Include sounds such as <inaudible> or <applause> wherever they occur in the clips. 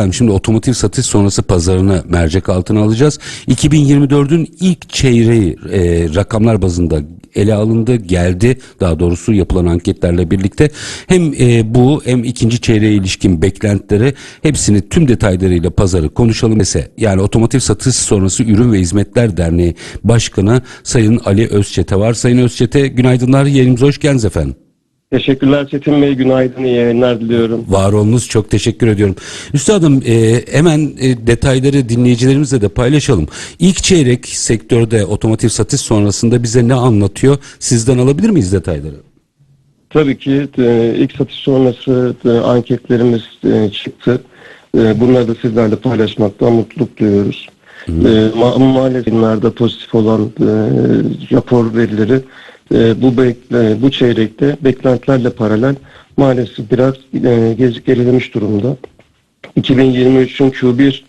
Efendim Şimdi otomotiv satış sonrası pazarını mercek altına alacağız. 2024'ün ilk çeyreği e, rakamlar bazında ele alındı, geldi. Daha doğrusu yapılan anketlerle birlikte hem e, bu hem ikinci çeyreğe ilişkin beklentileri hepsini tüm detaylarıyla pazarı konuşalım. Mesela yani otomotiv satış sonrası ürün ve hizmetler derneği başkanı Sayın Ali Özçete var. Sayın Özçete günaydınlar. Yayınımıza hoş geldiniz efendim. Teşekkürler Çetin Bey. Günaydın, iyi yayınlar diliyorum. Var olunuz çok teşekkür ediyorum. Üstadım e, hemen e, detayları dinleyicilerimizle de paylaşalım. İlk çeyrek sektörde otomotiv satış sonrasında bize ne anlatıyor? Sizden alabilir miyiz detayları? Tabii ki e, ilk satış sonrası e, anketlerimiz e, çıktı. E, bunları da sizlerle paylaşmaktan mutluluk duyuyoruz. E, ma- maalesef pozitif olan e, rapor verileri e, bu e, bu çeyrekte beklentilerle paralel maalesef biraz e, gerilemiş durumda. 2023'ün Q1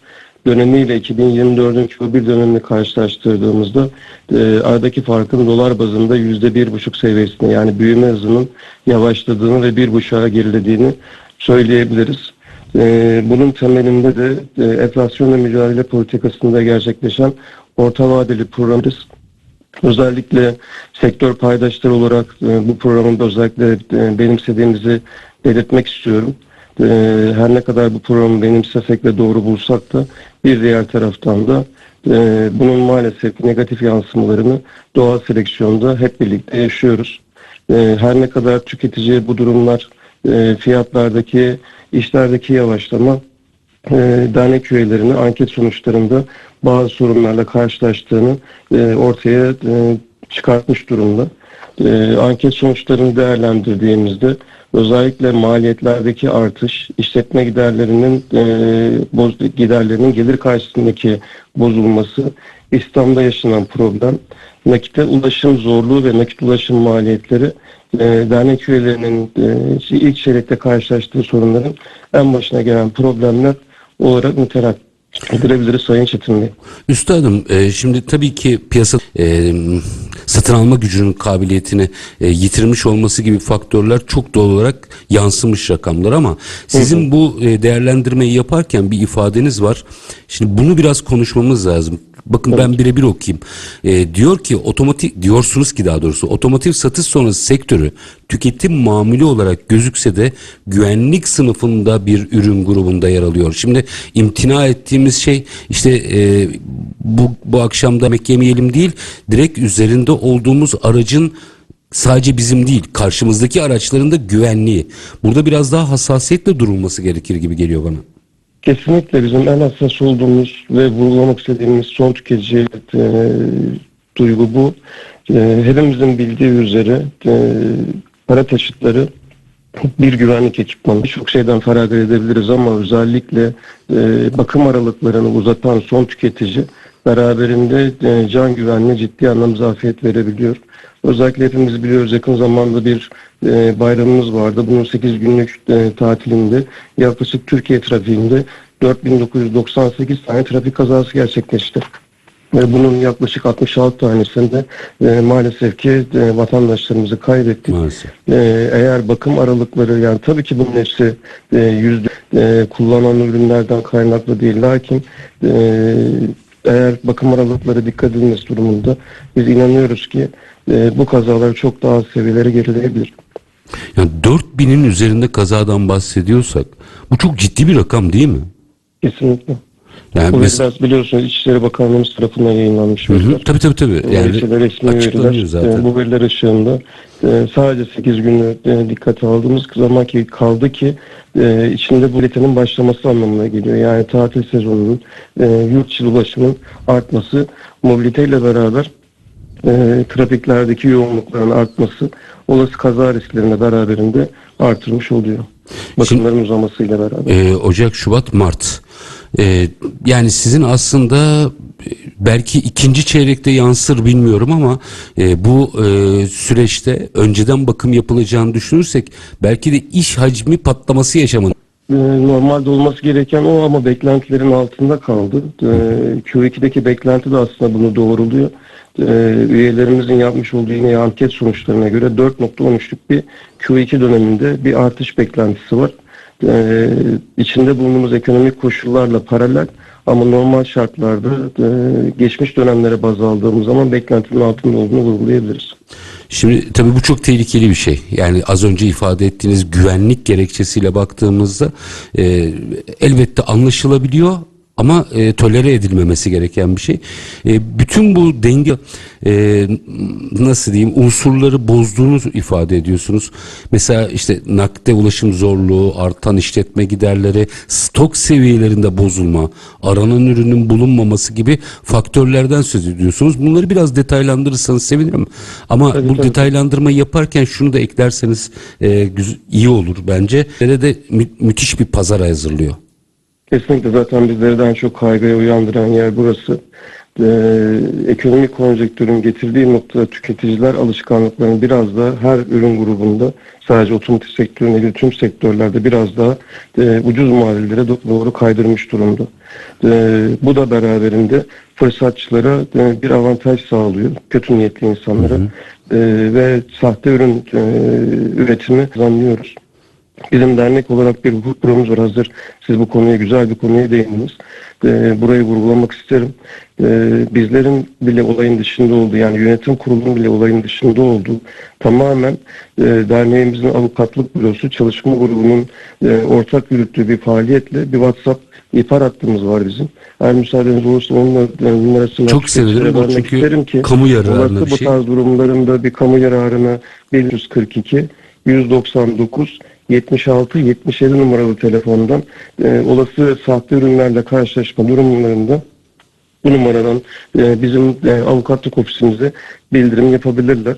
dönemiyle 2024'ün Q1 dönemini karşılaştırdığımızda e, aradaki farkın dolar bazında yüzde bir buçuk seviyesinde yani büyüme hızının yavaşladığını ve bir buçuğa gerilediğini söyleyebiliriz. E, bunun temelinde de e, enflasyonla mücadele politikasında gerçekleşen orta vadeli programımız Özellikle sektör paydaşları olarak e, bu programı da özellikle e, benimsediğimizi belirtmek istiyorum. E, her ne kadar bu programı benimsesek ve doğru bulsak da bir diğer taraftan da bunun maalesef negatif yansımalarını doğal seleksiyonda hep birlikte yaşıyoruz. Her ne kadar tüketiciye bu durumlar fiyatlardaki işlerdeki yavaşlama e, dernek üyelerinin anket sonuçlarında bazı sorunlarla karşılaştığını e, ortaya e, çıkartmış durumda. E, anket sonuçlarını değerlendirdiğimizde özellikle maliyetlerdeki artış, işletme giderlerinin e, boz, giderlerinin gelir karşısındaki bozulması, İslam'da yaşanan problem, nakite ulaşım zorluğu ve nakit ulaşım maliyetleri e, dernek üyelerinin e, ilk çeyrekte karşılaştığı sorunların en başına gelen problemler olarak nitelendirebiliriz Sayın Çetin Bey. Üstadım e, şimdi tabii ki piyasa e, satın alma gücünün kabiliyetini e, yitirmiş olması gibi faktörler çok doğal olarak yansımış rakamlar ama sizin bu e, değerlendirmeyi yaparken bir ifadeniz var. Şimdi bunu biraz konuşmamız lazım. Bakın ben birebir okuyayım. E, diyor ki otomotiv diyorsunuz ki daha doğrusu otomotiv satış sonrası sektörü tüketim mamülü olarak gözükse de güvenlik sınıfında bir ürün grubunda yer alıyor. Şimdi imtina ettiğimiz şey işte e, bu bu akşam da yemek yemeyelim değil direkt üzerinde olduğumuz aracın sadece bizim değil karşımızdaki araçların da güvenliği. Burada biraz daha hassasiyetle durulması gerekir gibi geliyor bana. Kesinlikle bizim en hassas olduğumuz ve vurgulamak istediğimiz son tüketici e, duygu bu. E, hepimizin bildiği üzere e, para taşıtları bir güvenlik ekipmanı. Çok şeyden feragat edebiliriz ama özellikle e, bakım aralıklarını uzatan son tüketici beraberinde e, can güvenliğine ciddi anlamda zafiyet verebiliyor. Özellikle hepimiz biliyoruz yakın zamanda bir e, bayramımız vardı. Bunun 8 günlük e, tatilinde yaklaşık Türkiye trafiğinde 4998 tane trafik kazası gerçekleşti. Ve bunun yaklaşık 66 tanesinde e, maalesef ki e, vatandaşlarımızı kaybettik. Maalesef. Ee, eğer bakım aralıkları yani tabii ki bunun hepsi e, yüzde e, kullanılan ürünlerden kaynaklı değil lakin e, eğer bakım aralıkları dikkat edilmesi durumunda biz inanıyoruz ki e, bu kazalar çok daha az seviyelere gerileyebilir. Yani 4000'in üzerinde kazadan bahsediyorsak bu çok ciddi bir rakam değil mi? Kesinlikle. Yani Bu mes- veriler biliyorsunuz İçişleri Bakanlığımız tarafından yayınlanmış Hı hı, veriler. tabii tabii tabii. Yani resmi veriler, zaten. e, bu veriler ışığında e, sadece 8 günü e, dikkate aldığımız zaman ki kaldı ki e, içinde bu üretenin başlaması anlamına geliyor. Yani tatil sezonunun, yurt içi ulaşımın artması, mobiliteyle beraber e, trafiklerdeki yoğunlukların artması olası kaza risklerini beraberinde artırmış oluyor. Bakımların uzamasıyla beraber. Ee, Ocak, Şubat, Mart. Ee, yani sizin aslında e, belki ikinci çeyrekte yansır bilmiyorum ama e, bu e, süreçte önceden bakım yapılacağını düşünürsek belki de iş hacmi patlaması yaşamın. Ee, Normalde olması gereken o ama beklentilerin altında kaldı. Ee, Q2'deki beklenti de aslında bunu doğruluyor. Ee, Üyelerimizin yapmış olduğu yine anket sonuçlarına göre 4.13'lük bir Q2 döneminde bir artış beklentisi var. e, içinde bulunduğumuz ekonomik koşullarla paralel ama normal şartlarda e, geçmiş dönemlere baz aldığımız zaman beklentinin altında olduğunu vurgulayabiliriz. Şimdi tabii bu çok tehlikeli bir şey. Yani az önce ifade ettiğiniz güvenlik gerekçesiyle baktığımızda e, elbette anlaşılabiliyor ama e, tolere edilmemesi gereken bir şey. E, bütün bu denge e, nasıl diyeyim unsurları bozduğunu ifade ediyorsunuz. Mesela işte nakde ulaşım zorluğu, artan işletme giderleri, stok seviyelerinde bozulma, aranan ürünün bulunmaması gibi faktörlerden söz ediyorsunuz. Bunları biraz detaylandırırsanız sevinirim. Ama Tabii, bu tabii. detaylandırmayı yaparken şunu da eklerseniz e, iyi olur bence. De mü- müthiş bir pazar hazırlıyor. Kesinlikle zaten bizleri en çok kaygıya uyandıran yer burası. Ee, ekonomik konjonktürün getirdiği noktada tüketiciler alışkanlıklarını biraz da her ürün grubunda sadece otomotiv sektörüne değil tüm sektörlerde biraz daha e, ucuz maliyelere do- doğru kaydırmış durumda. Ee, bu da beraberinde fırsatçılara e, bir avantaj sağlıyor. Kötü niyetli insanlara. Ee, ve sahte ürün e, üretimi zanlıyoruz. Bizim dernek olarak bir hukuk büromuz var hazır. Siz bu konuya güzel bir konuya değindiniz. Ee, burayı vurgulamak isterim. Ee, bizlerin bile olayın dışında olduğu yani yönetim kurulunun bile olayın dışında olduğu tamamen e, derneğimizin avukatlık bürosu çalışma grubunun e, ortak yürüttüğü bir faaliyetle bir WhatsApp ihbar hattımız var bizim. Eğer müsaadeniz olursa onunla e, numarasını Çok sevinirim. Bu çünkü ki kamu yararına bir bu şey. tarz durumlarında bir kamu yararına 142 199 76 77 numaralı telefondan e, olası sahte ürünlerle karşılaşma durumlarında bu numaradan e, bizim e, avukatlık ofisimize bildirim yapabilirler.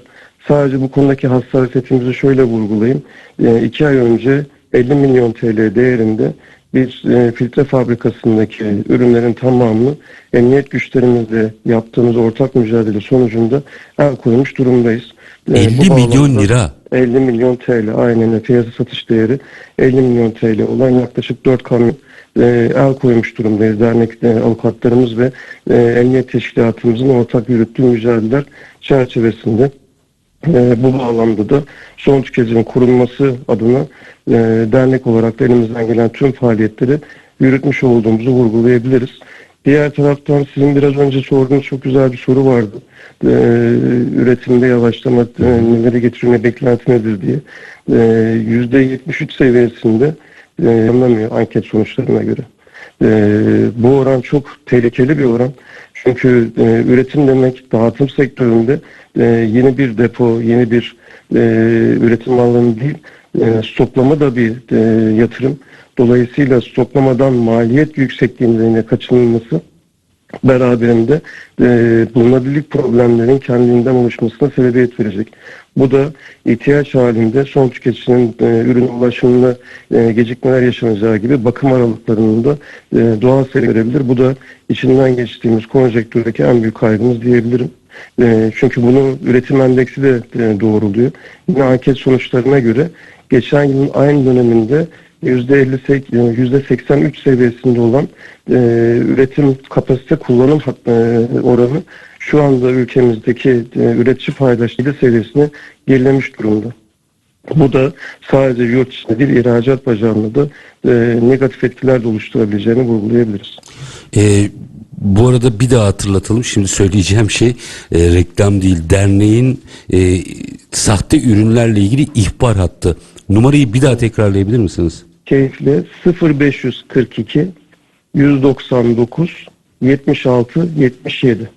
Sadece bu konudaki hassasiyetimizi şöyle vurgulayayım. E, iki ay önce 50 milyon TL değerinde bir e, filtre fabrikasındaki ürünlerin tamamını emniyet güçlerimizle yaptığımız ortak mücadele sonucunda el koymuş durumdayız. E, bu 50 milyon lira. 50 milyon TL aynen öyle. piyasa satış değeri 50 milyon TL olan yaklaşık 4 kamyon e, el koymuş durumdayız. Dernek e, avukatlarımız ve e, emniyet teşkilatımızın ortak yürüttüğü mücadeleler çerçevesinde e, bu bağlamda da son tüketicinin korunması adına e, dernek olarak da elimizden gelen tüm faaliyetleri yürütmüş olduğumuzu vurgulayabiliriz. Diğer taraftan sizin biraz önce sorduğunuz çok güzel bir soru vardı. E, üretimde yavaşlama e, neleri getiriyor ne beklenti nedir diye. E, %73 seviyesinde e, anlamıyor anket sonuçlarına göre. E, bu oran çok tehlikeli bir oran. Çünkü e, üretim demek dağıtım sektöründe e, yeni bir depo, yeni bir e, üretim alanı değil, e, stoklama da bir e, yatırım. Dolayısıyla stoklamadan maliyet yüksekliğinde yine kaçınılması beraberinde e, bulunabilirlik problemlerin kendiliğinden oluşmasına sebebiyet verecek. Bu da ihtiyaç halinde son tüketicinin e, ürün ulaşımında e, gecikmeler yaşanacağı gibi bakım aralıklarının da e, doğal seyir görebilir. Bu da içinden geçtiğimiz konjonktürdeki en büyük kaygımız diyebilirim. E, çünkü bunu üretim endeksi de e, doğruluyor. Yine anket sonuçlarına göre geçen yılın aynı döneminde %58, %83 seviyesinde olan e, üretim kapasite kullanım e, oranı şu anda ülkemizdeki e, üretici paydaşlığı seviyesine gerilemiş durumda. Bu da sadece yurt içinde değil ihracat bacağında da e, negatif etkiler de oluşturabileceğini vurgulayabiliriz. Ee, bu arada bir daha hatırlatalım. Şimdi söyleyeceğim şey e, reklam değil. Derneğin e, sahte ürünlerle ilgili ihbar hattı. Numarayı bir daha tekrarlayabilir misiniz? Keyifli 0542 199 76 77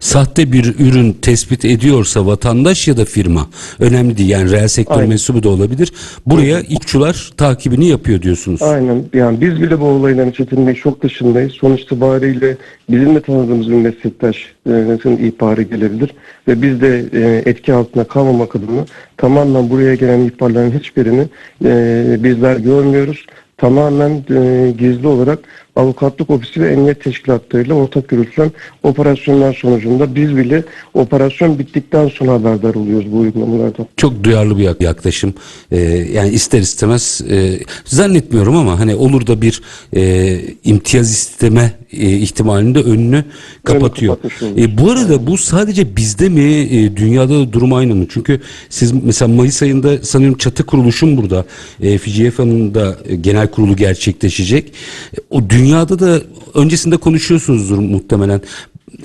Sahte bir ürün tespit ediyorsa vatandaş ya da firma önemli değil. Yani reel sektör Aynen. mensubu da olabilir. Buraya ilkçular takibini yapıyor diyorsunuz. Aynen. Yani biz bile bu olayların çetinliği çok dışındayız. Sonuç itibariyle bizim de tanıdığımız bir meslektaşın ihbarı gelebilir. Ve biz de e, etki altına kalmamak adına tamamen buraya gelen ihbarların hiçbirini e, bizler görmüyoruz. Tamamen e, gizli olarak avukatlık ofisi ve emniyet teşkilatlarıyla ortak yürütülen operasyonlar sonucunda biz bile operasyon bittikten sonra haberdar oluyoruz bu uygulamalardan. Çok duyarlı bir yak- yaklaşım. Ee, yani ister istemez e, zannetmiyorum ama hani olur da bir e, imtiyaz isteme e, ihtimalinin de önünü kapatıyor. E, bu arada bu sadece bizde mi e, dünyada da durum aynı mı? Çünkü siz mesela Mayıs ayında sanıyorum çatı kuruluşun burada e, FGFA'nın da e, genel kurulu gerçekleşecek. E, o dünyada da öncesinde konuşuyorsunuzdur muhtemelen.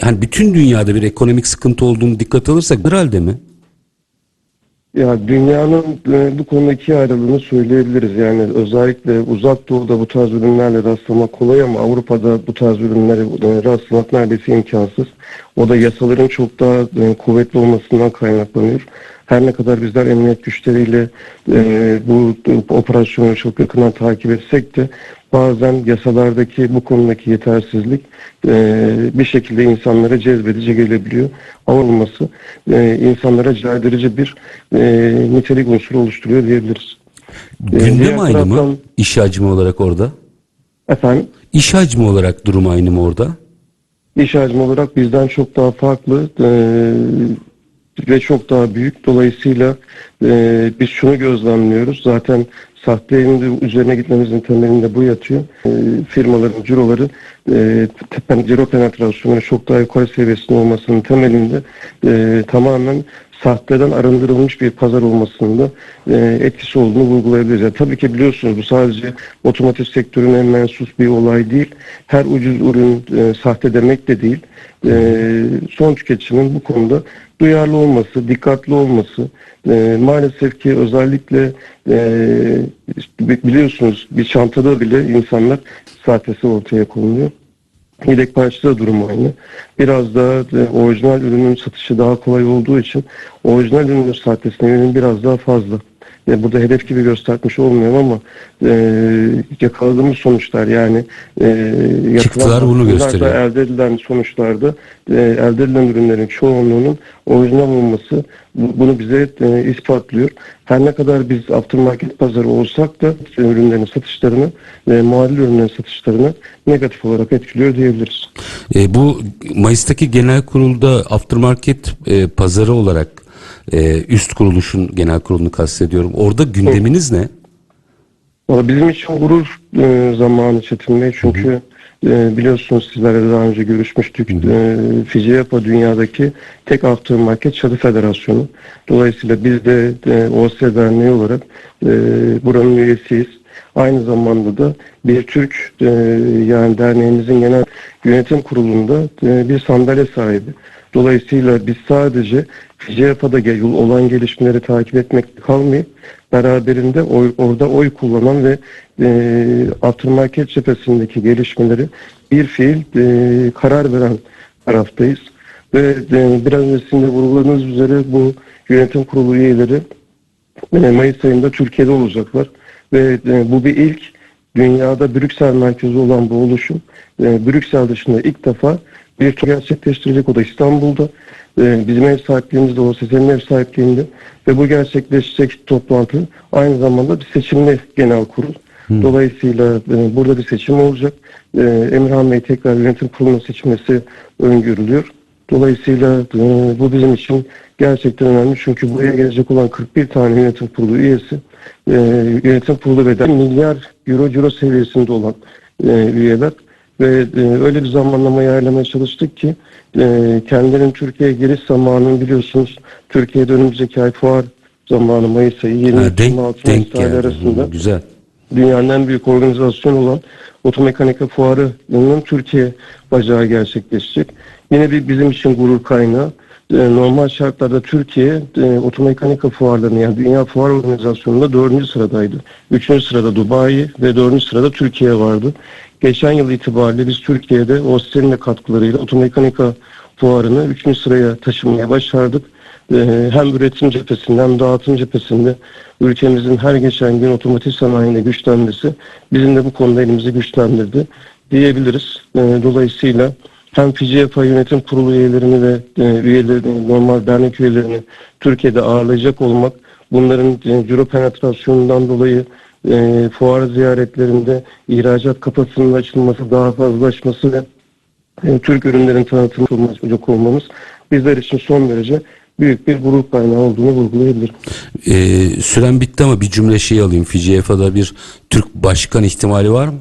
Hani bütün dünyada bir ekonomik sıkıntı olduğunu dikkat alırsak herhalde mi? Ya dünyanın e, bu konuda ikiye ayrıldığını söyleyebiliriz. Yani özellikle uzak doğuda bu tarz ürünlerle rastlamak kolay ama Avrupa'da bu tarz ürünlere e, rastlamak neredeyse imkansız. O da yasaların çok daha e, kuvvetli olmasından kaynaklanıyor. Her ne kadar bizler emniyet güçleriyle e, bu e, operasyonu çok yakından takip etsek de bazen yasalardaki bu konudaki yetersizlik e, bir şekilde insanlara cezbedici gelebiliyor. Olması e, insanlara caydırıcı bir e, nitelik unsuru oluşturuyor diyebiliriz. E, Gündem diğer aynı mı? taraftan- İş hacmi olarak orada. Efendim? İş hacmi olarak durum aynı mı orada? İş hacmi olarak bizden çok daha farklı e, ve çok daha büyük. Dolayısıyla e, biz şunu gözlemliyoruz. Zaten sahteliğin de üzerine gitmemizin temelinde bu yatıyor. E, firmaların ciroları e, te- ciro penetrasyonu çok daha yukarı seviyesinde olmasının temelinde e, tamamen sahteden arındırılmış bir pazar olmasının da e, etkisi olduğunu vurgulayabiliriz. Yani tabii ki biliyorsunuz bu sadece otomotiv sektörüne mensup bir olay değil. Her ucuz ürün e, sahte demek de değil. E, son tüketicimin bu konuda duyarlı olması, dikkatli olması, e, maalesef ki özellikle e, biliyorsunuz bir çantada bile insanlar sahtesi ortaya konuluyor. Yedek parçada durum aynı. Biraz daha e, orijinal ürünün satışı daha kolay olduğu için orijinal ürünün sahtesine yönelim biraz daha fazla. E, burada hedef gibi göstermiş olmuyorum ama e, yakaladığımız sonuçlar yani e, Çıktılar bunu gösteriyor. elde edilen sonuçlarda e, elde edilen ürünlerin çoğunluğunun orijinal olması bu- bunu bize e, ispatlıyor. Her ne kadar biz aftermarket pazarı olsak da e, ürünlerin satışlarını ve muadil ürünlerin satışlarını negatif olarak etkiliyor diyebiliriz. E, bu Mayıs'taki genel kurulda aftermarket e, pazarı olarak e, üst kuruluşun genel kurulunu kastediyorum. Orada gündeminiz ne? Valla bizim için gurur e, zamanı Çetin Bey çünkü e, biliyorsunuz sizlerle daha önce görüşmüştük. E, FİCEAPA dünyadaki tek aftermarket çadı federasyonu. Dolayısıyla biz de e, OS Derneği olarak e, buranın üyesiyiz. Aynı zamanda da bir Türk e, yani derneğimizin genel yönetim kurulunda e, bir sandalye sahibi. Dolayısıyla biz sadece Gel- olan gelişmeleri takip etmek kalmayıp beraberinde oy, orada oy kullanan ve e, aftermarket cephesindeki gelişmeleri bir fiil e, karar veren taraftayız. Ve e, biraz öncesinde vurguladığınız üzere bu yönetim kurulu üyeleri e, Mayıs ayında Türkiye'de olacaklar. Ve e, bu bir ilk dünyada Brüksel merkezi olan bu oluşum e, Brüksel dışında ilk defa bir gerçekleştirecek. O da İstanbul'da. E, bizim ev sahipliğimizde, OSS'nin ev sahipliğinde ve bu gerçekleşecek toplantı aynı zamanda bir seçimli genel kurul. Dolayısıyla e, burada bir seçim olacak. E, Emirhan Bey tekrar yönetim kuruluna seçilmesi öngörülüyor. Dolayısıyla e, bu bizim için gerçekten önemli. Çünkü buraya gelecek olan 41 tane yönetim kurulu üyesi e, yönetim kurulu ve de milyar euro ciro seviyesinde olan e, üyeler ve e, öyle bir zamanlamayı ayarlamaya çalıştık ki e, kendilerinin Türkiye'ye giriş zamanını biliyorsunuz Türkiye'de önümüzdeki ay fuar zamanı Mayıs ayı Ha, 23 denk, 26 denk Mayıs ayı geldi. arasında Hı, güzel. dünyanın en büyük organizasyonu olan Otomekanika Fuarı'nın Türkiye bacağı gerçekleşecek. Yine bir bizim için gurur kaynağı. Ee, normal şartlarda Türkiye e, otomekanika fuarlarını yani Dünya Fuar Organizasyonu'nda dördüncü sıradaydı. Üçüncü sırada Dubai ve dördüncü sırada Türkiye vardı. Geçen yıl itibariyle biz Türkiye'de OSSE'nin de katkılarıyla otomekanika fuarını üçüncü sıraya taşımaya başardık. Ee, hem üretim cephesinde hem dağıtım cephesinde ülkemizin her geçen gün otomotiv sanayinde güçlenmesi bizim de bu konuda elimizi güçlendirdi diyebiliriz. Ee, Dolayısıyla hem FİCEFA yönetim kurulu üyelerini ve e, üyelerini, normal dernek üyelerini Türkiye'de ağırlayacak olmak, bunların e, ciro penetrasyonundan dolayı e, fuar ziyaretlerinde ihracat kapasitesinin açılması, daha fazlalaşması ve e, Türk ürünlerin tanıtılacak olmamız bizler için son derece büyük bir gurur kaynağı olduğunu vurgulayabilirim. E, süren bitti ama bir cümle şey alayım. FGFA'da bir Türk başkan ihtimali var mı?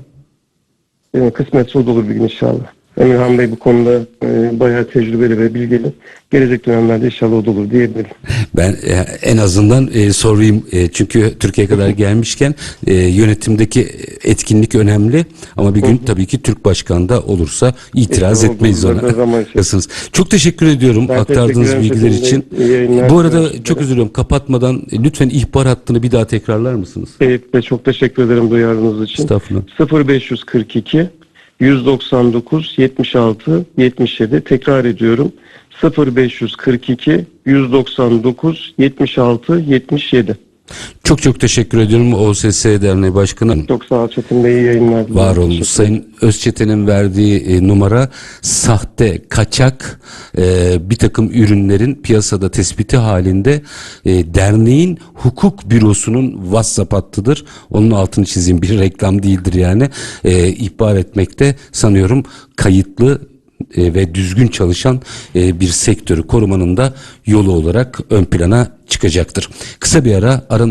e, kısmetse o da olur bir gün inşallah. Emirhan Bey bu konuda e, bayağı tecrübeli ve bilgili. Gelecek dönemlerde inşallah o da olur diyebilirim. <laughs> Ben e, en azından e, sorayım E, çünkü Türkiye'ye kadar gelmişken e, yönetimdeki etkinlik önemli ama bir gün tabii ki Türk Başkanı da olursa itiraz etmeyiz olur, ona. ne zaman. Haklısınız. Çok teşekkür ediyorum Ben aktardığınız teşekkür ederim. bilgiler için. iyi yayınlar Bu arada diliyorum çok özür diliyorum kapatmadan e, lütfen ihbar hattını bir daha tekrarlar mısınız? Eyüp Bey çok teşekkür ederim duyarınız için. Estağfurullah. 0542 199 76 77 tekrar ediyorum. 0542 199 76 77 Çok çok teşekkür ediyorum OSS Derneği Başkanı. Çok sağ ol Çetin Bey iyi yayınlar. Var olun. Sayın Özçeten'in verdiği e, numara sahte, kaçak e, bir takım ürünlerin piyasada tespiti halinde e, derneğin hukuk bürosunun WhatsApp hattıdır. Onun altını çizeyim bir reklam değildir yani. E, ihbar etmekte sanıyorum kayıtlı e, ve düzgün çalışan e, bir sektörü korumanın da yolu olarak ön plana çıkacaktır. Kısa bir ara aranın